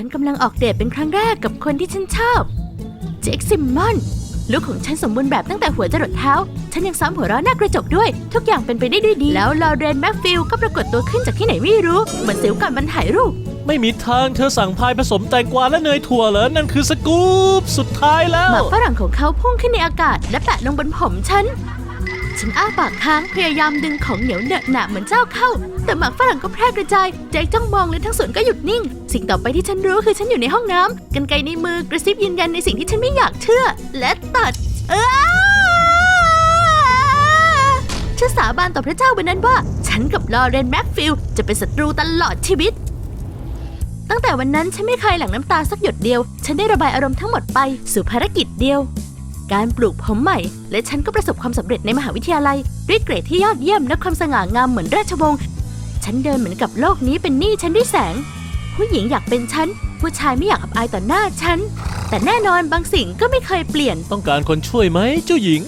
ฉันกำลังออกเดทเป็นครั้งแรกกับคนที่ฉันชอบ เจคซิมมอน ลูกของฉันสมบูรณ์แบบตั้งแต่หัวจรดเท้า ฉันยังซ้ำหัวเราะหน้ากระจกด้วย ทุกอย่างเป็นไปได้ด้วยดี แล้วลอเรนแมคฟิลก็ปรากฏตัวขึ้นจากที่ไหนไม่รู้ เหมือนสิวก่อนบรรถ่ายรูป ไม่มีทางเธอสั่งพายผสมแตงกวาและเนยถั่วเหรอ นั่นคือสกู๊ปสุดท้ายแล้หว มากฝรั่งของเขาพุ่งขึ้นในอากาศ และแปะลงบนผมฉัน ฉันอ้าปากค้างพยายามดึงของเหนียวเหนอะหนะเหมือนเจ้าเข้า แต่หมากฝรั่งก็แพร่กระจาย ใจจ้องมองและทั้งสวนก็หยุดนิ่ง สิ่งต่อไปที่ฉันรู้คือฉันอยู่ในห้องน้ำกันไกในมือกระซิบยืนยันในสิ่งที่ฉันไม่อยากเชื่อ และตัด เออฉันสาบานต่อพระเจ้าบนนั้นว่า ฉันกับลอเรนแม็กฟิลจะเป็นศัตรูตลอดชีวิตตั้งแต่วันนั้นฉันไม่เคยหลั่งน้ำตาสักหยดเดียว ฉันได้ระบายอารมณ์ทั้งหมดไปสู่ภารกิจเดียว การปลูกผมใหม่ และฉันก็ประสบความสำเร็จในมหาวิทยาลัย ด้วยเกรดที่ยอดเยี่ยมและความสง่างามเหมือนราชวงศ์ ฉันเดินเหมือนกับโลกนี้เป็นหนี้ฉันด้วยแสง ผู้หญิงอยากเป็นฉัน ผู้ชายไม่อยากอับอายต่อหน้าฉัน แต่แน่นอนบางสิ่งก็ไม่เคยเปลี่ยน ต้องการคนช่วยไหมเจ้าหญิง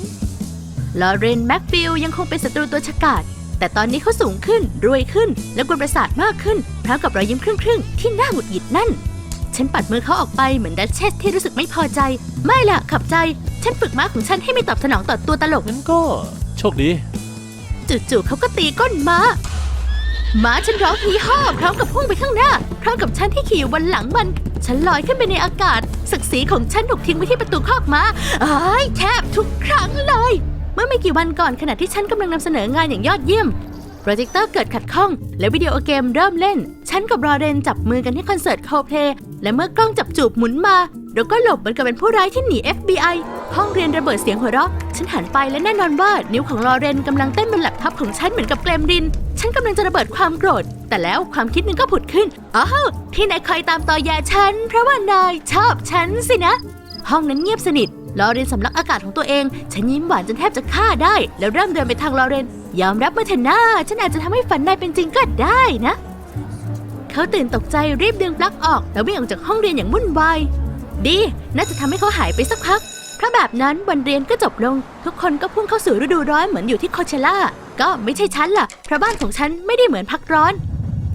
ลอเรนแม็กฟิลยังคงเป็นศัตรูตัวฉกาจแต่ตอนนี้เขาสูงขึ้น รวยขึ้น และกวนประสาทมากขึ้นพร้อมกับรอยยิ้มครึ่งๆ ที่น่าหงุดหงิดนั่น ฉันปัดมือเขาออกไปเหมือนดัชเชสที่รู้สึกไม่พอใจ ไม่ล่ะขับใจ ฉันฝึกม้าของฉันให้ไม่ตอบสนองต่อตัวตลก งั้นก็ โชคดี จู่ๆเขาก็ตีก้นม้า ม้าฉันร้องฮีฮ่อพร้อมกับพุ่งไปข้างหน้า พร้อมกับฉันที่ขี่อยู่บนหลังมัน ฉันลอยขึ้นไปในอากาศ ศักดิ์ศรีของฉันถูกทิ้งไว้ที่ประตูคอกม้าอ้ายแทบทุกครั้งเลย เมื่อไม่กี่วันก่อนขณะที่ฉันกำลังนำเสนองานอย่างยอดเยี่ยม โปรเจคเตอร์เกิดขัดข้อง และวิดีโอเกมเริ่มเล่น ฉันกับรอเรนจับมือกันที่คอนเสิร์ตโคเพลและเมื่อกล้องจับจูบหมุนมาเราก็หลบเหมือนกับเป็นผู้ร้ายที่หนี FBI ห้องเรียนระเบิดเสียงหัวเราะ ฉันหันไปและแน่นอนว่านิ้วของลอเรนกำลังเต้นบนแล็ปท็อปของฉันเหมือนกับเกรมริน ฉันกำลังจะระเบิดความโกรธ แต่แล้วความคิดหนึงก็ผุดขึ้น อ้าวที่นายคอยตามต่อแยฉัน เพราะว่านายชอบฉันสินะ ห้องนั้นเงียบสนิท ลอเรนสำลักอากาศของตัวเอง ฉันยิ้มหวานจนแทบจะฆ่าได้ แล้วเริ่มเดินไปทางลอเรน ยอมรับมาเถอะนะฉันอาจจะทำให้ฝันนายเป็นจริงก็ได้นะ เขาตื่นตกใจรีบดึงปลั๊กออก แล้ววิ่งออกจากห้องเรียนอย่างวุ่นวาย ดี น่าจะทำให้เขาหายไปสักพัก เพราะแบบนั้นวันเรียนก็จบลง ทุกคนก็พุ่งเข้าสู่ฤดูร้อนเหมือนอยู่ที่โคเชล่า ก็ไม่ใช่ฉันล่ะ เพราะบ้านของฉันไม่ได้เหมือนพักร้อน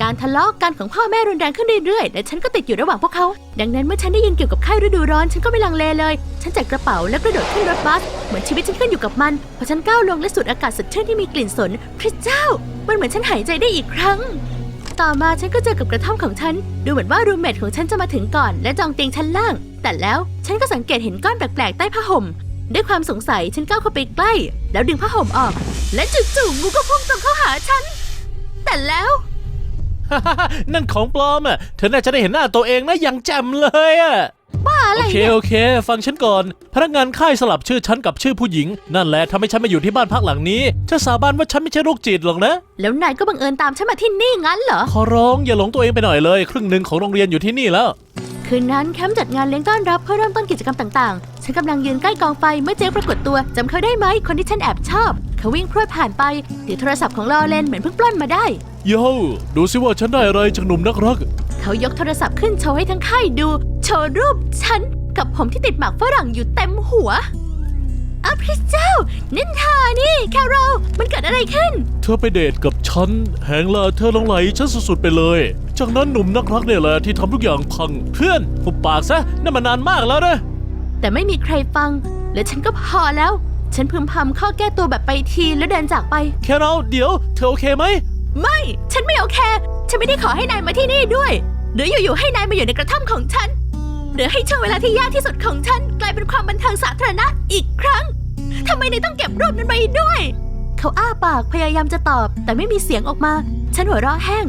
การทะเลาะกันของพ่อแม่รุนแรงขึ้นเรื่อยๆ และฉันก็ติดอยู่ระหว่างพวกเขา ดังนั้นเมื่อฉันได้ยินเกี่ยวกับค่ายฤดูร้อน ฉันก็ไม่ลังเลเลย ฉันจัดกระเป๋าแล้วกระโดดขึ้นรถบัส เหมือนชีวิตฉันขึ้นอยู่กับมัน พอฉันก้าวลงและสูดอากาศสดชื่นที่มีกลิ่นสน พระเจ้า มันเหมือนฉันหายใจได้อีกครั้ง ต่อมาฉันก็เจอกับกระท่อมของฉัน ดูเหมือนว่ารูมเมทของฉันจะมาถึงก่อน และจองเตียงชั้นล่าง แต่แล้วฉันก็สังเกตเห็นก้อนแปลกๆใต้ผ้าห่ม ด้วยความสงสัยฉันก้าวเข้าไปใกล้ แล้วดึงผ้าห่มออก และจู่ๆงูก็พุ่งตรงเข้าหาฉัน แต่แล้ว นั่นของปลอมอะ เธอน่าจะได้เห็นหน้าตัวเองนะอย่างแจ่มเลยอะอะไรโอเคเนี่ยโอเค ฟังฉันก่อน พนักงานค่ายสลับชื่อฉันกับชื่อผู้หญิง นั่นแหละทำให้ฉันมาอยู่ที่บ้านพักหลังนี้ฉันสาบานว่าฉันไม่ใช่โรคจิตหรอกนะ แล้วนายก็บังเอิญตามฉันมาที่นี่งั้นเหรอ ขอร้องอย่าหลงตัวเองไปหน่อยเลย ครึ่งหนึ่งของโรงเรียนอยู่ที่นี่แล้ว คืนนั้นแคมป์จัดงานเลี้ยงต้อนรับเพื่อเริ่มต้นกิจกรรมต่างๆ ฉันกำลังยืนใกล้กองไฟเมื่อเจ๊ปรากฏตัวจำเขาได้ไหมคนที่ฉันแอบชอบ เขาวิ่งพรวดผ่านไปถือโทรศัพท์ของลอเรนเหมือนเพิ่งปล้นมาได้ โย่ดูสิว่าฉันได้อะไรจากหนุ่มนักรัก เขายกโทรศัพท์ขึ้นโชว์ให้ทั้งค่ายดู โชว์รูปฉัน กับผมที่ติดหมากฝรั่งอยู่เต็มหัวอ้าวพระเจ้านั่นเธอนี่ แคโรลมันเกิดอะไรขึ้น เธอไปเดทกับฉัน แหงละเธอหลงไหลฉันสุดๆไปเลย จากนั้นหนุ่มนักรักเนี่ยแหละที่ทำทุกอย่างพัง เพื่อนหุบปากซะนั่นมันนานมากแล้วนะ แต่ไม่มีใครฟัง และฉันก็พอแล้ว ฉันพึมพำข้อแก้ตัวแบบไปทีแล้วเดินจากไป แค่เราเดี๋ยว เธอโอเคไหม ไม่ ฉันไม่โอเค ฉันไม่ได้ขอให้นายมาที่นี่ด้วย หรืออยู่ๆให้นายมาอยู่ในกระท่อมของฉัน หรือให้ช่วงเวลาที่ยากที่สุดของฉัน กลายเป็นความบันเทิงสาธารณะอีกครั้งทำไมนายต้องเก็บรูปนั้นไปด้วย เขาอ้าปากพยายามจะตอบ แต่ไม่มีเสียงออกมา ฉันหัวเราะแห้ง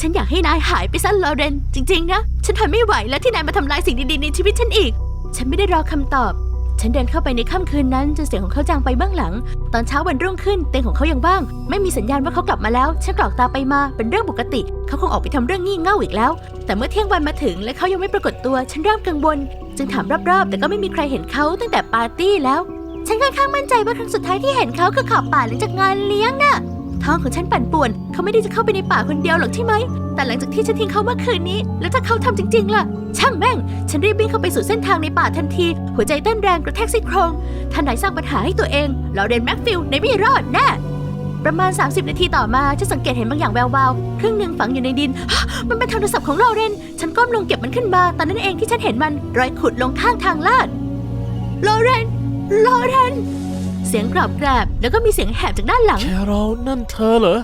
ฉันอยากให้นายหายไปซะลอเรน จริงๆนะ ฉันทนไม่ไหวแล้วที่นายมาทำลายสิ่งดีๆในชีวิตฉันอีก ฉันไม่ได้รอคำตอบ ฉันเดินเข้าไปในค่ำคืนนั้นจนเสียงของเขาจางไปเบื้องหลัง ตอนเช้าวันรุ่งขึ้นเตียงของเขายังว่าง ไม่มีสัญญาณว่าเขากลับมาแล้ว ฉันกรอกตาไปมาเป็นเรื่องปกติ เขาคงออกไปทำเรื่องงี่เง่าอีกแล้ว แต่เมื่อเที่ยงวันมาถึงและเขายังไม่ปรากฏตัว ฉันเริ่มกังวล จึงถามรอบๆ แต่ก็ไม่มีใครเห็นเขาตั้งแต่ปาร์ตี้แล้ว ฉันค่อนข้างมั่นใจว่าครั้งสุดท้ายที่เห็นเขาคือขอบป่าหลังจากงานเลี้ยงน่ะ ท้องของฉันปั่นป่วน เขาไม่ได้จะเข้าไปในป่าคนเดียวหรอกใช่ไหม แต่หลังจากที่ฉันทิ้งเขาเมื่อคืนนี้ แล้วถ้าเขาทำจริง ๆ ล่ะ ช่างแม่ง ฉันรีบวิ่งเข้าไปสู่เส้นทางในป่าทันที หัวใจเต้นแรงกระแทกซี่โครงท่านไหนสร้างปัญหาให้ตัวเองลอเรนแม็กฟิลในไม่รอดแน่ประมาณ 30 นาทีต่อมาฉันสังเกตเห็นบางอย่างแวววาวครึ่งหนึ่งฝังอยู่ในดิน มันเป็นโทรศัพท์ของโลเรน ฉันก้มลงเก็บมันขึ้นมา ตอนนั้นเองที่ฉันเห็นมันรอยขุดลงข้างทางลาดโลเรนโลเรน เสียงกรอบแกรบแล้วก็มีเสียงแหบจากด้านหลัง แคโรลนั่นเธอเหรอ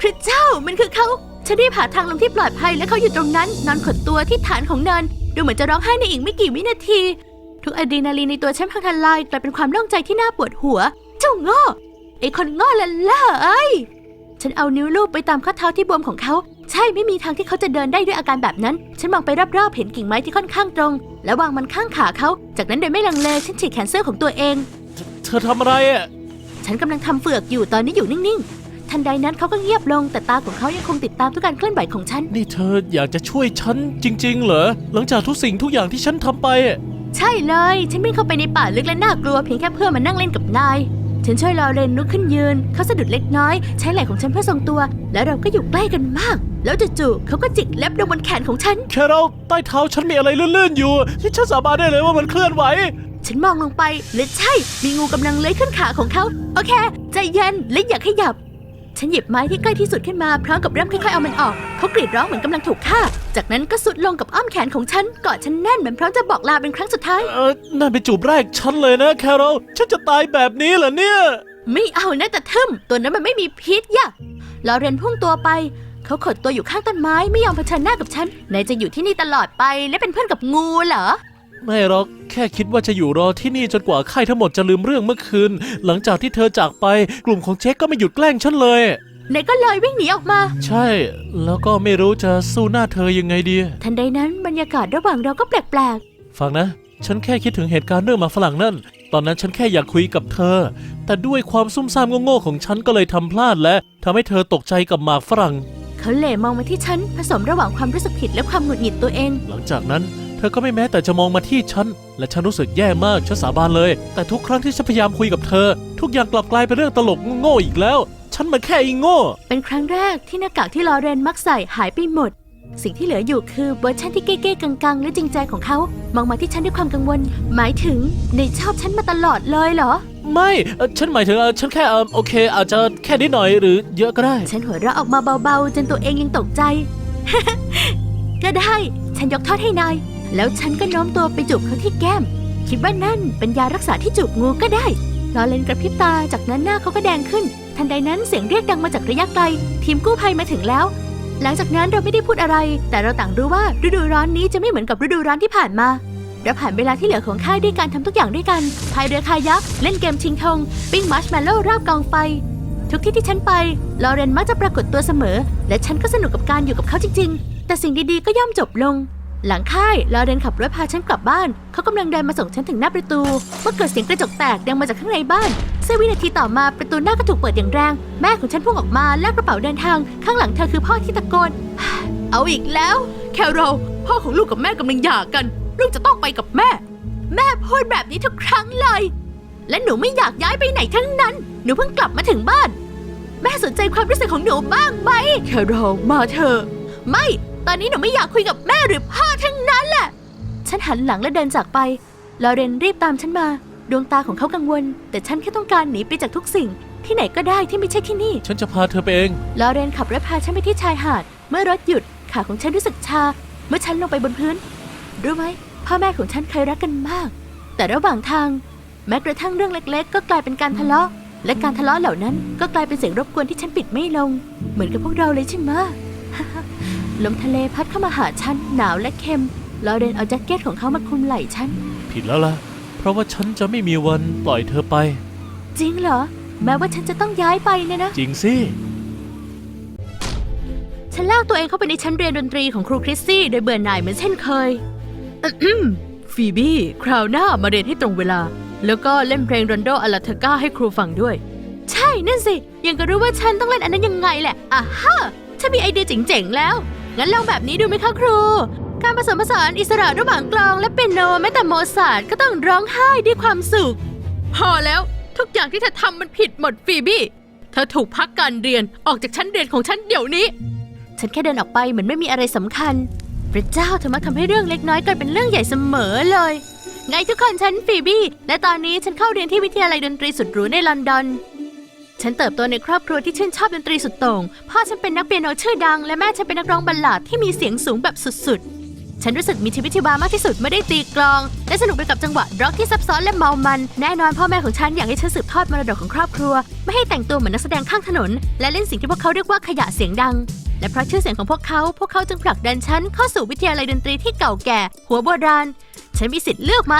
พระเจ้ามันคือเขา ฉันรีบหาทางลงที่ปลอดภัยและเขาอยู่ตรงนั้น นอนขดตัวที่ฐานของเนิน ดูเหมือนจะร้องไห้ในอีกไม่กี่วินาที ทุกอะดรีนาลีนในตัวฉันพังทลายกลายเป็นความโล่งใจที่น่าปวดหัว เจ้าโง่ไอ้คนโง่ละล่ะเอ้ยฉันเอานิ้วลูบไปตามข้อเท้าที่บวมของเขา ใช่ไม่มีทางที่เขาจะเดินได้ด้วยอาการแบบนั้น ฉันมองไปรอบๆเห็นกิ่งไม้ที่ค่อนข้างตรง แล้ววางมันข้างขาเขา จากนั้นโดยไม่ลังเลฉันฉีกแขนเสื้อของตัวเอง เธอทำอะไรอะ ฉันกำลังทำเฟือกอยู่ตอนนี้อยู่นิ่งๆ ทันใดนั้นเขาก็เงียบลงแต่ตาของเขายังคงติดตามทุกการเคลื่อนไหวของฉัน นี่เธออยากจะช่วยฉันจริง ๆ เหรอ หลังจากทุกสิ่งทุกอย่างที่ฉันทำไปอะใช่เลย ฉันวิ่งเข้าไปในป่าลึกและน่ากลัวเพียงแค่เพื่อมานั่งเล่นกับนาย ฉันช่วยลอเรนลุกขึ้นยืน เขาสะดุดเล็กน้อย ใช้ไหล่ของฉันเพื่อทรงตัว แล้วเราก็อยู่ใกล้กันมาก แล้วจู่ๆเขาก็จิกเล็บลงบนแขนของฉัน แคโรลใต้เท้าฉันมีอะไรลื่นๆอยู่ที่ฉันสาบานได้เลยว่ามันเคลื่อนไหว ฉันมองลงไปและใช่ มีงูกำลังเลื้อยขึ้นขาของเขา โอเค ใจเย็นและอย่าขยับ ฉันหยิบไม้ที่ใกล้ที่สุดขึ้นมาพร้อมกับเริ่มค่อยๆเอามันออก เขากรีดร้องเหมือนกำลังถูกฆ่า จากนั้นก็สุดลงกับอ้อมแขนของฉันกอดฉันแน่นเหมือนพร้อมจะบอกลาเป็นครั้งสุดท้าย เออนั่นเป็นจูบแรกฉันเลยนะแคโรลฉันจะตายแบบนี้เหรอเนี่ย ไม่เอานะแต่ทึมตัวนั้นมันไม่มีพิษย่ะลอเรนพุ่งตัวไป เขาขดตัวอยู่ข้างต้นไม้ไม่ยอมเผชิญหน้ากับฉันนายจะอยู่ที่นี่ตลอดไปและเป็นเพื่อนกับงูเหรอ ไม่หรอกแค่คิดว่าจะอยู่รอที่นี่จนกว่าค่ายทั้งหมดจะลืมเรื่องเมื่อคืน หลังจากที่เธอจากไปกลุ่มของเจ๊กก็ไม่หยุดแกล้งฉันเลยนายก็เลยวิ่งหนีออกมา ใช่ แล้วก็ไม่รู้จะสู้หน้าเธอยังไงดี ทันใดนั้นบรรยากาศระหว่างเราก็แปลกฟังนะ ฉันแค่คิดถึงเหตุการณ์เรื่องหมาฝรั่งนั่น ตอนนั้นฉันแค่อยากคุยกับเธอ แต่ด้วยความซุ่มซ่ามโง่ๆของฉันก็เลยทำพลาดและทำให้เธอตกใจกับหมากฝรั่ง ๆ เขาเหล่มองมาที่ฉันผสมระหว่างความรู้สึกผิดและความหงุดหงิดตัวเอง หลังจากนั้น เธอก็ไม่แม้แต่จะมองมาที่ฉัน และฉันรู้สึกแย่มากฉันสาบานเลย แต่ทุกครั้งที่ฉันพยายามคุยกับเธอ ทุกอย่างกลับกลายเป็นเรื่องตลกโง่ๆอีกแล้ว ฉันมันแค่ไอีโง่ เป็นครั้งแรกที่หน้ากากที่ลอเรนมักใส่หายไปหมด สิ่งที่เหลืออยู่คือเวอร์ชันที่เก้ๆกังๆ และจริงใจของเขามองมาที่ฉันด้วยความกังวล หมายถึงในชอบฉันมาตลอดเลยเหรอ ไม่เอ่อฉันหมายถึงเอ่อฉันแค่เออโอเค อาจจะแค่นิดหน่อยหรือเยอะก็ได้ ฉันหัวเราะออกมาเบาๆ จนตัวเองยังตกใจ ก็ได้ ฉันยกโทษให้นาย แล้วฉันก็โน้มตัวไปจูบเขาที่แก้ม คิดว่านั่นเป็นยารักษาที่จูบงูก็ได้ลอเลนกระพริบตาจากนั้นหน้าเขาก็แดงขึ้น ทันใดนั้นเสียงเรียกดังมาจากระยะไกล ทีมกู้ภัยมาถึงแล้ว หลังจากนั้นเราไม่ได้พูดอะไร แต่เราต่างรู้ว่าฤดูร้อนนี้จะไม่เหมือนกับฤดูร้อนที่ผ่านมาเราผ่านเวลาที่เหลือของค่ายด้วยการทำทุกอย่างด้วยกันพายเรือคายักเล่นเกมชิงธงปิ้งมัชแมลโล่รอบกองไฟทุกที่ที่ฉันไป ลอเรนมักจะปรากฏตัวเสมอ และฉันก็สนุกกับการอยู่กับเขาจริง ๆ แต่สิ่งดีๆ ก็ย่อมจบลง หลังค่ายลอเรนขับรถพาฉันกลับบ้าน เขากำลังเดินมาส่งฉันถึงหน้าประตูเมื่อเกิดเสียงกระจกแตกดังมาจากข้างในบ้านเสี้ยววินาทีต่อมาประตูหน้าก็ถูกเปิดอย่างแรง แม่ของฉันพุ่งออกมาแลกกระเป๋าเดินทาง ข้างหลังเธอคือพ่อที่ตะโกน เอาอีกแล้ว แคโรลพ่อของลูกกับแม่กำลังหย่ากัน ลูกจะต้องไปกับแม่ แม่พูดแบบนี้ทุกครั้งเลย และหนูไม่อยากย้ายไปไหนทั้งนั้น หนูเพิ่งกลับมาถึงบ้าน แม่สนใจความรู้สึกของหนูบ้างไหมแคโรลมาเถอะไม่ ตอนนี้หนูไม่อยากคุยกับแม่หรือพ่อทั้งนั้นแหละ ฉันหันหลังและเดินจากไป ลอเรนรีบตามฉันมา ดวงตาของเขากังวล แต่ฉันแค่ต้องการหนีไปจากทุกสิ่ง ที่ไหนก็ได้ที่ไม่ใช่ที่นี่ ฉันจะพาเธอไปเอง ลอเรนขับรถพาฉันไปที่ชายหาด เมื่อรถหยุดขาของฉันรู้สึกชา เมื่อฉันลงไปบนพื้น รู้ไหมพ่อแม่ของฉันเคยรักกันมาก แต่ระหว่างทาง แม้กระทั่งเรื่องเล็ก ๆ ก็กลายเป็นการทะเลาะ และการทะเลาะเหล่านั้นก็กลายเป็นเสียงรบกวนที่ฉันปิดไม่ลง เหมือนกับพวกเราเลยใช่ไหม ลมทะเลพัดเข้ามาหาฉัน หนาวและเค็มลอเรนเอาแจ็คเก็ตของเขามาคลุมไหล่ฉัน ผิดแล้วล่ะ เพราะว่าฉันจะไม่มีวันปล่อยเธอไป จริงเหรอ แม้ว่าฉันจะต้องย้ายไปเนี่ยนะ จริงสิ ฉันลากตัวเองเข้าไปในชั้นเรียนดนตรีของครูคริสซี่โดยเบื่อหน่ายเหมือนเช่นเคยอืมฟีบี้คราวหน้ามาเรียนให้ตรงเวลา แล้วก็เล่นเพลงรอนโดอลาเทก้าให้ครูฟังด้วย ใช่นั่นสิ ยังก็รู้ว่าฉันต้องเล่นอันนั้นยังไงแหละอะฮะฉันมีไอเดียเจ๋งๆแล้ว งั้นลองแบบนี้ดูไหมคะครู การผสมผสานอิสระระหว่างกลองและเปียโนแม้แต่โมซาร์ทก็ต้องร้องไห้ด้วยความสุข พอแล้วทุกอย่างที่เธอทำมันผิดหมดฟีบี้ เธอถูกพักการเรียนออกจากชั้นเรียนของฉันเดี๋ยวนี้ ฉันแค่เดินออกไปเหมือนไม่มีอะไรสำคัญ พระเจ้าเธอมักทำให้เรื่องเล็กน้อยกลายเป็นเรื่องใหญ่เสมอเลย ไงทุกคนฉันฟีบี้ และตอนนี้ฉันเข้าเรียนที่วิทยาลัยดนตรีสุดหรูในลอนดอน ฉันเติบโตในครอบครัวที่ชื่นชอบดนตรีสุดโต่ง พ่อฉันเป็นนักเปียโนชื่อดัง และแม่ฉันเป็นนักร้องบัลลาดที่มีเสียงสูงแบบสุดๆ ฉันรู้สึกมีชีวิตชีวามากที่สุดเมื่อได้ตีกลอง และสนุกไปกับจังหวะร็อกที่ซับซ้อนและเมามัน แน่นอนพ่อแม่ของฉันอยากให้ฉันสืบทอดมรดกของครอบครัว ไม่ให้แต่งตัวเหมือนนักแสดงข้างถนน และเล่นสิ่งที่พวกเขาเรียกว่าขยะเสียงดัง และเพราะชื่อเสียงของพวกเขา พวกเขาจึงผลักดันฉันเข้าสู่วิทยาลัยดนตรีที่เก่าแก่ หัวโบราณ ฉันมีสิทธิ์เลือกไหม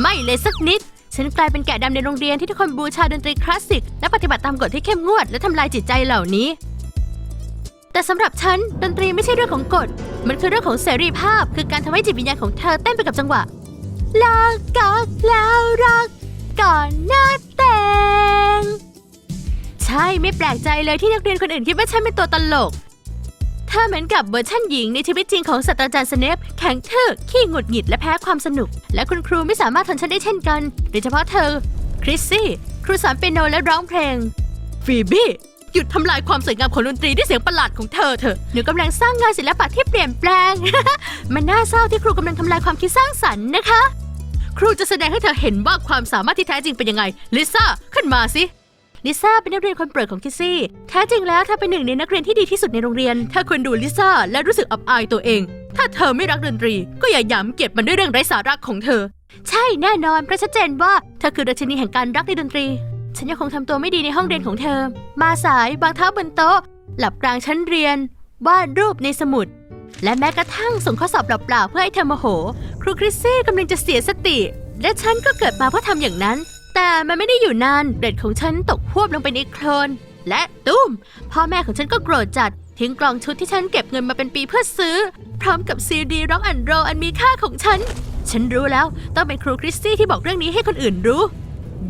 ไม่เลยสักนิด ฉันกลายเป็นแกะดำในโรงเรียนที่ทุกคนบูชาดนตรีคลาสสิก และปฏิบัติตามกฎที่เข้มงวดและทำลายจิตใจเหล่านี้ แต่สำหรับฉันดนตรีไม่ใช่เรื่องของกฎ มันคือเรื่องของเสรีภาพ คือการทำให้จิตวิญญาณของเธอเต้นไปกับจังหวะลากักแล้วรักก่อนหน้าแต่งใช่ไม่แปลกใจเลยที่นักเรียนคนอื่นคิดว่าฉันเป็นตัวตลก ธอเหมือนกับเวอร์ชันหญิงในชีวิตจริงของศาสตราจารย์สเนปแข็งทื่อขี้หงุดหงิดและแพ้ความสนุก และคุณครูไม่สามารถทนฉันได้เช่นกัน โดยเฉพาะเธอ คริสซี่ ครูสอนเปียโนและร้องเพลง ฟีบี้ หยุดทำลายความสวยงามของดนตรีด้วยเสียงประหลาดของเธอเถอะหนูกำลังสร้างงานศิลปะที่เปลี่ยนแปลง มันน่าเศร้าที่ครูกำลังทำลายความคิดสร้างสรรค์นะคะ ครูจะแสดงให้เธอเห็นว่าความสามารถที่แท้จริงเป็นยังไงลิซ่าขึ้นมาสิ ลิซ่าเป็นนักเรียนคนโปรดของคิสซี่แท้จริงแล้วเธอเป็นหนึ่งในนักเรียนที่ดีที่สุดในโรงเรียน ถ้าควรดูลิซ่าและรู้สึกอับอายตัวเอง ถ้าเธอไม่รักดนตรี ก็อย่าหยามเกียรติมันด้วยเรื่องไร้สาระของเธอ ใช่แน่นอนเพราะชัดเจนว่าเธอคือราชินีแห่งการรักในดนตรี ฉันยังคงทำตัวไม่ดีในห้องเรียนของเธอ มาสายวางเท้าบนโต๊ะ หลับกลางชั้นเรียนวาดรูปในสมุด และแม้กระทั่งส่งข้อสอบเปล่าๆเพื่อให้เธอโมโห ครูคริสซี่กำลังจะเสียสติ และฉันก็เกิดมาเพื่อทำอย่างนั้น แต่มันไม่ได้อยู่นานเกรดของฉันตกพวบลงไปในโคลน และตุ้ม พ่อแม่ของฉันก็โกรธจัด ทิ้งกล่องชุดที่ฉันเก็บเงินมาเป็นปีเพื่อซื้อ พร้อมกับซีดีร็อกอันโรอันมีค่าของฉัน ฉันรู้แล้วต้องเป็นครูคริสซี่ที่บอกเรื่องนี้ให้คนอื่นรู้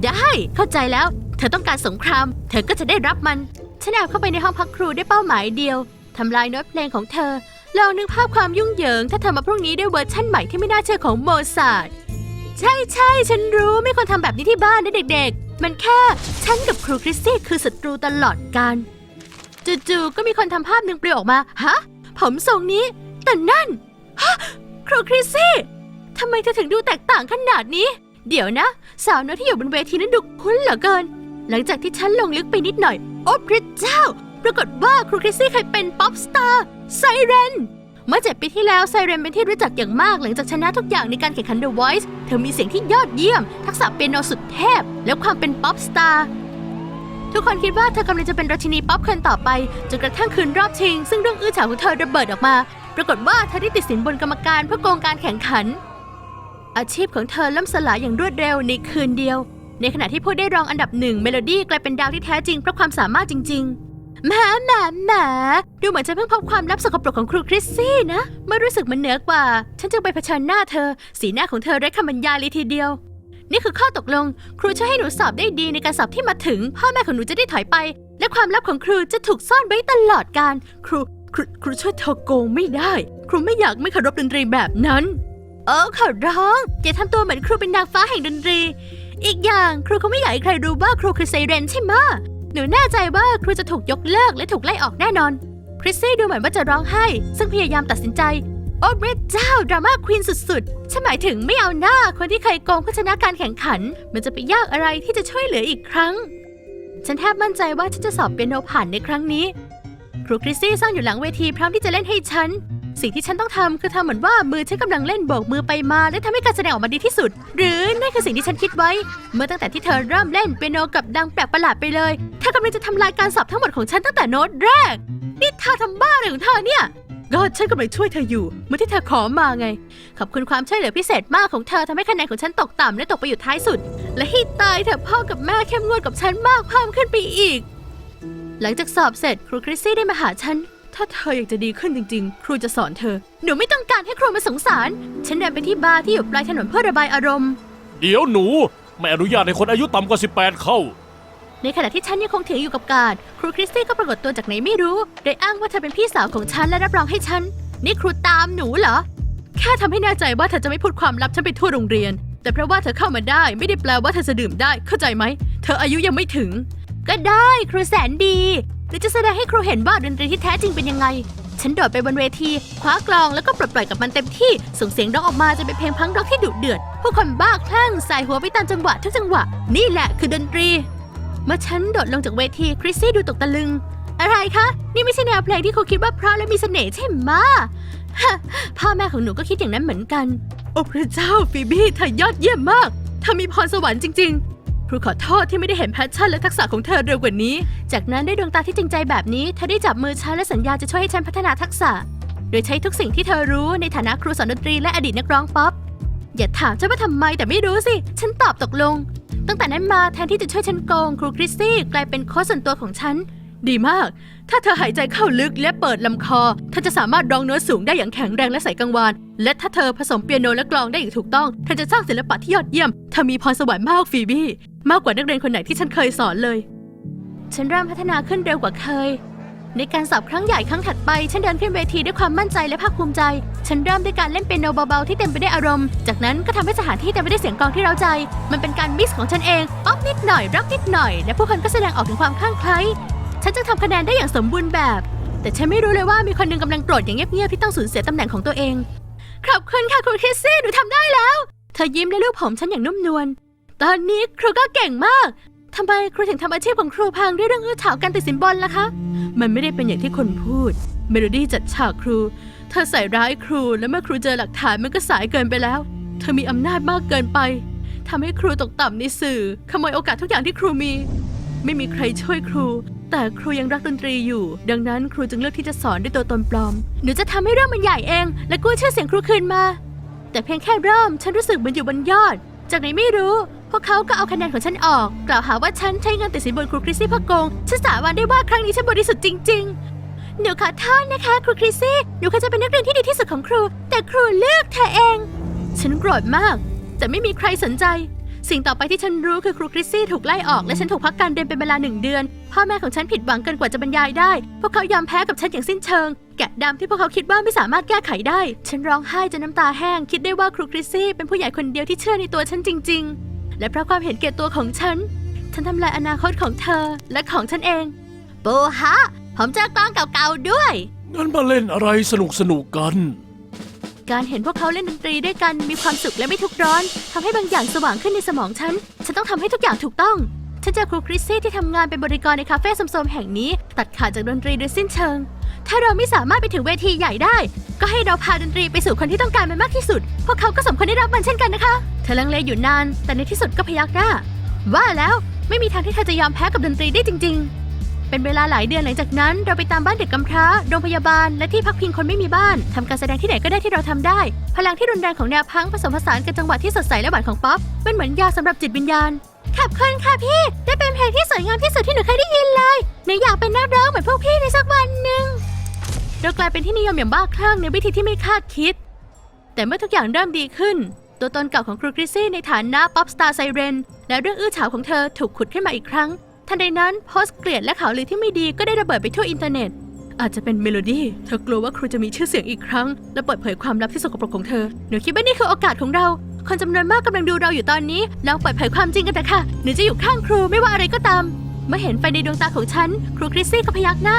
ได้เข้าใจแล้ว เธอต้องการสงคราม เธอก็จะได้รับมัน ฉันแอบเข้าไปในห้องพักครูได้เป้าหมายเดียวทำลายโน้ตเพลงของเธอลองนึกภาพความยุ่งเหยิง ถ้าเธอมาพรุ่งนี้ด้วยเวอร์ชั่นใหม่ที่ไม่น่าเชื่อของโมซาร์ท ใช่ใช่ฉันรู้ไม่ควรทำแบบนี้ที่บ้านนะเด็กๆ มันแค่ฉันกับครูคริสตี้คือศัตรูตลอดกาลจู่ๆก็มีคนทำภาพหนึ่งปลิวออกมาฮะผมทรงนี้ แต่นั่นฮะครูคริสซี่ทำไมเธอถึงดูแตกต่างขนาดนี้ เดี๋ยวนะ สาวน้อยที่อยู่บนเวทีนั้นดูคุ้นเหลือเกิน หลังจากที่ฉันลงลึกไปนิดหน่อย โอ้พระเจ้า ปรากฏว่าครูคริสซี่เคยเป็นป๊อปสตาร์ไซเรน เมื่อเจ็ดปีที่แล้วไซเรนเป็นที่รู้จักอย่างมากหลังจากชนะทุกอย่างในการแข่งขัน The Voice เธอมีเสียงที่ยอดเยี่ยม ทักษะเปียโนสุดเทพ และความเป็นป๊อปสตาร์ทุกคนคิดว่าเธอกำลังจะเป็นราชินีป๊อปคนต่อไปจนกระทั่งคืนรอบชิง ซึ่งเรื่องอื้อฉาวของเธอระเบิดออกมา ปรากฏว่าเธอได้ติดสินบนกรรมการเพื่อโกงการแข่งขัน อาชีพของเธอล่มสลายอย่างรวดเร็วในคืนเดียว ในขณะที่ผู้ได้รองอันดับหนึ่งเมโลดี้กลายเป็นดาวที่แท้จริงเพราะความสามารถจริง ๆ แหมแหมแหมดูเหมือนจะเพิ่งพบความลับสกปรกของครูคริสซี่นะเมื่อรู้สึกมันเหนือกว่า ฉันจึงไปเผชิญหน้าเธอ สีหน้าของเธอไร้คำบรรยายเลยทีเดียว นี่คือข้อตกลง ครูช่วยให้หนูสอบได้ดีในการสอบที่มาถึง พ่อแม่ของหนูจะได้ถอยไป และความลับของครูจะถูกซ่อนไว้ตลอดการ ครูครูครูช่วยเธอโกงไม่ได้ ครูไม่อยากไม่เคารพดนตรีแบบนั้น เออขอร้องอย่าทำตัวเหมือนครูเป็นนางฟ้าแห่งดนตรี อีกอย่างครูเขาไม่อยากให้ใครรู้ว่าครูคือไซเรนใช่ไหม หนูแน่ใจว่าครูจะถูกยกเลิกและถูกไล่ออกแน่นอน คริสซี่ดูเหมือนว่าจะร้องไห้ ซึ่งพยายามตัดสินใจ โอ้พระเจ้า ดราม่าควีนสุดๆ ฉันหมายถึงไม่เอาหน้าคนที่เคยโกงเพื่อชนะการแข่งขัน มันจะไปยากอะไรที่จะช่วยเหลืออีกครั้ง ฉันแทบมั่นใจว่าฉันจะสอบเปียโนผ่านในครั้งนี้ ครูคริสซี่ซ่อนอยู่หลังเวทีพร้อมที่จะเล่นให้ฉัน สิ่งที่ฉันต้องทำคือทำเหมือนว่ามือฉันกำลังเล่นโบกมือไปมา และทำให้การแสดงออกมาดีที่สุด หรือนั่นคือสิ่งที่ฉันคิดไว้ เมื่อตั้งแต่ที่เธอเริ่มเล่นเปียโนกับดังแปลกประหลาดไปเลยเธอกำลังจะทำลายการสอบทั้งหมดของฉันตั้งแต่โน้ตแรกนี่เธอทำบ้าอะไรของเธอเนี่ย ก็ฉันกำลังช่วยเธออยู่เมื่อที่เธอขอมาไง ขอบคุณความช่วยเหลือพิเศษมากของเธอทำให้คะแนนของฉันตกต่ำและตกไปอยู่ท้ายสุด และให้ตายเถอะพ่อกับแม่เข้มงวดกับฉันมากเพิ่มขึ้นไปอีก หลังจากสอบเสร็จครูคริสซี่ได้มาหาฉัน ถ้าเธออยากจะดีขึ้นจริง ๆ ครูจะสอนเธอ หนูไม่ต้องการให้ครูมาสงสาร ฉันเดินไปที่บาร์ที่อยู่ปลายถนนเพื่อระบายอารมณ์ เดี๋ยวหนู ไม่อนุญาตให้คนอายุต่ำกว่า 18 เข้า ในขณะที่ฉันยังคงถืออยู่กับการดครูคริสตี้ก็ปรากฏตัวจากไหนไม่รู้ โดยอ้างว่าเธอเป็นพี่สาวของฉันและรับรองให้ฉัน นี่ครูตามหนูเหรอ แค่ทำให้แน่ใจว่าเธอจะไม่พูดความลับฉันไปทั่วโรงเรียน แต่เพราะว่าเธอเข้ามาได้ไม่ได้แปลว่าเธอจะดื่มได้ เข้าใจไหม เธออายุยังไม่ถึง ก็ได้ครูแสนดีห รือจะแสดงให้ครูเห็นว่าดนตรีที่แท้จริงเป็นยังไง ฉันโดดไปบนเวที คว้ากลองแล้วก็ปลดปล่อยกับมันเต็มที่ ส่งเสียงร้องออกมาจนเป็นเพลงพังร็อกที่ดุเดือด ผู้คนบ้าคลั่งใส่หัวไปตามจังหวะทุกจังหวะ นี่แหละคือดนตรี เมื่อฉันโดดลงจากเวทีคริสซี่ดูตกตะลึง อะไรคะ นี่ไม่ใช่แนวเพลงที่เขาคิดว่าเพราะและมีเสน่ห์ใช่ไหมพ่อแม่ของหนูก็คิดอย่างนั้นเหมือนกัน โอ้พระเจ้าฟีบี้เธอยอดเยี่ยมมากเธอมีพรสวรรค์จริง ๆ ครูขอโทษที่ไม่ได้เห็นแพชชั่นและทักษะของเธอเร็วกว่านี้ จากนั้นด้วยดวงตาที่จริงใจแบบนี้ เธอได้จับมือฉันและสัญญาจะช่วยให้ฉันพัฒนาทักษะ โดยใช้ทุกสิ่งที่เธอรู้ในฐานะครูสอนดนตรีและอดีตนักร้องป๊อป อย่าถามฉันว่าทำไมแต่ไม่รู้สิ ฉันตอบตกลง ตั้งแต่นั้นมาแทนที่จะช่วยฉันโกงครูคริสซี่กลายเป็นโค้ชส่วนตัวของฉัน ดีมาก ถ้าเธอหายใจเข้าลึกและเปิดลำคอ เธอจะสามารถร้องโน้ตสูงได้อย่างแข็งแรงและใส่กังวาน และถ้าเธอผสมเปียโนและกลองได้อย่างถูกต้อง เธอจะสร้างศิลปะที่ยอดเยี่ยม เธอมีพรสวรรค์มากฟีบี้ มากกว่านักเรียนคนไหนที่ฉันเคยสอนเลย ฉันเริ่มพัฒนาขึ้นเร็วกว่าเคย ในการสอบครั้งใหญ่ครั้งถัดไป ฉันเดินขึ้นเวทีด้วยความมั่นใจและภาคภูมิใจ ฉันเริ่มด้วยการเล่นเปียโนเบาๆที่เต็มไปด้วยอารมณ์ จากนั้นก็ทำให้สถานที่เต็มไปด้วยเสียงกลองที่เร้าใจ มันเป็นการมิกซ์ของฉันเอง ป๊อปนิดหน่อยรักนิดหน่อย และผู้คนก็แสดงออกถึงความคลั่งไคล้ ฉันจึงทำคะแนนได้อย่างสมบูรณ์แบบ แต่ฉันไม่รู้เลยว่ามีคนหนึงกำลังโกรธอย่างเงียบๆที่ต้องสูญเสียตำแหน่งของตัวเองขอบคุณค่ะครูคริสซี่หนูทำได้แล้ว เธอยิ้มและลูบผมฉันอย่างนุ่มนวลตอนนี้ครูก็เก่งมากทำไมครูถึงทำอาชีพของครูพังด้วยเรื่องอื้อฉาวการติดสินบนล่ะคะ มันไม่ได้เป็นอย่างที่คนพูด เมโลดี้จัดฉากครู เธอใส่ร้ายครูและเมื่อครูเจอหลักฐานมันก็สายเกินไปแล้ว เธอมีอำนาจมากเกินไปทำให้ครูตกต่ำในสื่อ ขโมยโอกาสทุกอย่างที่ครูมี ไม่มีใครช่วยครู แต่ครูยังรักดนตรีอยู่ ดังนั้นครูจึงเลือกที่จะสอนด้วยตัวตนปลอม หนูจะทำให้เรื่องมันใหญ่เอง และกู้ชื่อเสียงครูคืนมา แต่เพียงแค่เริ่ม ฉันรู้สึกเหมือนอยู่บนยอด จากไหนไม่รู้ พวกเขาก็เอาคะแนนของฉันออก กล่าวหาว่าฉันใช้เงินติดสินบนครูคริสซี่พื่อโกง ฉันสาบานได้ว่าครั้งนี้ฉันบริสุทธิ์จริง ๆ หนูขอโทษนะคะครูคริสซี่ หนูเคยจะเป็นนักเรียนที่ดีที่สุดของครู แต่ครูเลือกเธอเอง ฉันโกรธมาก แต่ไม่มีใครสนใจ สิ่งต่อไปที่ฉันรู้คือครูคริสซี่ถูกไล่ออกและฉันถูกพักการเรียนเป็นเวลาหนึ่งเดือน พ่อแม่ของฉันผิดหวังเกินกว่าจะบรรยายได้ พวกเขายอมแพ้กับฉันอย่างสิ้นเชิง แกะดำที่พวกเขาคิดว่าไม่สามารถแก้ไขได้ ฉันร้องไห้จนน้ำตาแห้ง คิดได้ว่าครูคริสซี่เป็นผู้ใหญ่คนเดียวที่เชื่อในตัวฉันจริง ๆ และเพราะความเห็นแก่ตัวของฉัน ฉันทำลายอนาคตของเธอและของฉันเองปูฮะผมเจอกล้องเก่าๆด้วย งั้นมาเล่นอะไรสนุกสนุกๆกัน การเห็นพวกเขาเล่นดนตรีด้วยกันมีความสุขและไม่ทุกข์ร้อนทำให้บางอย่างสว่างขึ้นในสมองฉัน ฉันต้องทำให้ทุกอย่างถูกต้อง ฉันเจอครูคริสซี่ที่ทำงานเป็นบริกรในคาเฟ่สมๆแห่งนี้ ตัดขาดจากดนตรีโดยสิ้นเชิง ถ้าเราไม่สามารถไปถึงเวทีใหญ่ได้ ก็ให้เราพาดนตรีไปสู่คนที่ต้องการมันมากที่สุด พวกเขาก็สมควรได้รับมันเช่นกันนะคะ เธอลังเลอยู่นาน แต่ในที่สุดก็พยักหน้า ว่าแล้วไม่มีทางที่เธอจะยอมแพ้กับดนตรีได้จริง ๆ เป็นเวลาหลายเดือนหลังจากนั้น เราไปตามบ้านเด็กกำพร้า โรงพยาบาล และที่พักพิงคนไม่มีบ้าน ทำการแสดงที่ไหนก็ได้ที่เราทำได้ พลังที่รุนแรงของแนวพังผสมผสานกับจังหวะที่สดใสและหวานของป๊อปมันเหมือนยาสำหรับจิตวิญญาณ ขอบคุณค่ะพี่ ได้เป็นเพลงที่สวยงามที่สุดที่หนูเคยได้ยินเลย หนูอยากเป็นนักร้องเหมือนพวกพี่ในสักวันหนึ่งเรากลายเป็นที่นิยมอย่างบ้าคลั่งในวิธีที่ไม่คาดคิด แต่เมื่อทุกอย่างเริ่มดีขึ้น ตัวตนเก่าของครูคริซี่ในฐานะป๊อปสตาร์ไซเรนและเรื่องอื้อฉาวของเธอถูกขุดขึ้นมาอีกครั้ง ทันใดนั้นโพสต์เกลียดและข่าวลือที่ไม่ดีก็ได้ระเบิดไปทั่วอินเทอร์เน็ต อาจจะเป็นเมโลดี้ เธอกลัวว่าครูจะมีชื่อเสียงอีกครั้ง และเปิดเผยความลับที่สกปรกของเธอ หนูคิดว่านี่คือโอกาสของเรา คนจำนวนมากกำลังดูเราอยู่ตอนนี้ ลองเปิดเผยความจริงกันเถอะค่ะ หนูจะอยู่ข้างครูไม่ว่าอะไรก็ตาม เมื่อเห็นไฟในดวงตาของฉัน ครูคริสซี่ก็พยักหน้า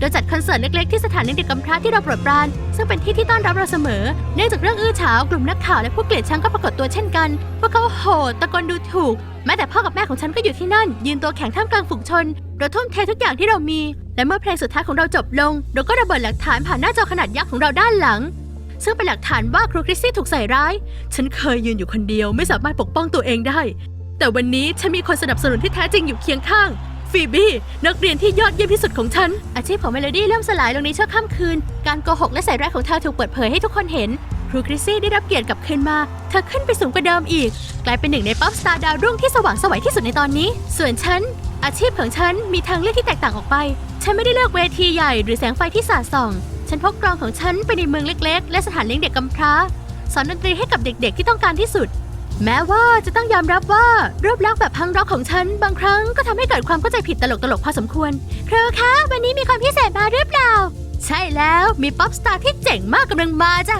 เราจัดคอนเสิร์ตเล็กๆที่สถานเลี้ยงเด็กกำพร้าที่เราโปรดปราน ซึ่งเป็นที่ที่ต้อนรับเราเสมอ เนื่องจากเรื่องอื้อฉาวกลุ่มนักข่าวและผู้เกลียดชังก็ปรากฏตัวเช่นกัน พวกเขาโหดตะโกนดูถูก แม้แต่พ่อกับแม่ของฉันก็อยู่ที่นั่น ยืนตัวแข็งท่ามกลางฝูงชน เราทุ่มเททุกอย่างที่เรามี และเมื่อเพลงสุดท้ายของเราจบลง เราก็ระเบิดหลักฐานผ่านหน้าจอขนาดยักษ์ของเราด้านหลัง ซึ่งเป็นหลักฐานว่าครูคริสซี่ถูกใส่ร้าย ฉันเคยยืนอยู่คนเดียวไม่สามารถปกป้องตัวเองได้ แต่วันนี้ฉันมีคนสนับสนุนที่แท้จริงอยู่เคียงข้างฟีบี้นักเรียนที่ยอดเยี่ยมที่สุดของฉัน อาชีพของเมโลดี้เริ่มสลายลงในชั่วข้ามคืน การโกหกและใส่ร้ายของเธอถูกเปิดเผยให้ทุกคนเห็น ครูคริสซี่ได้รับเกียรติกลับคืนมา เธอขึ้นไปสูงกว่าเดิมอีก กลายเป็นหนึ่งในป๊อปสตาร์ดาวรุ่งที่สว่างสวยที่สุดในตอนนี้ ส่วนฉัน อาชีพของฉันมีทางเลือกที่แตกต่างออกไป ฉันไม่ได้เลือกเวทีใหญ่หรือแสงไฟที่สาดส่อง ฉันพกกลองของฉันไปในเมืองเล็ก ๆ และสถานเลี้ยงเด็กกำพร้า สอนดนตรีให้กับเด็กๆ ที่ต้องการที่สุด แม้ว่าจะต้องยอมรับว่ารูปลักษณ์แบบพังร็อกของฉัน บางครั้งก็ทำให้เกิดความเข้าใจผิดตลกๆพอสมควรครูคะวันนี้มีความพิเศษมาหรือเปล่า ใช่แล้วมีป๊อปสตาร์ที่เจ๋งมากกำลังมาจ้ะ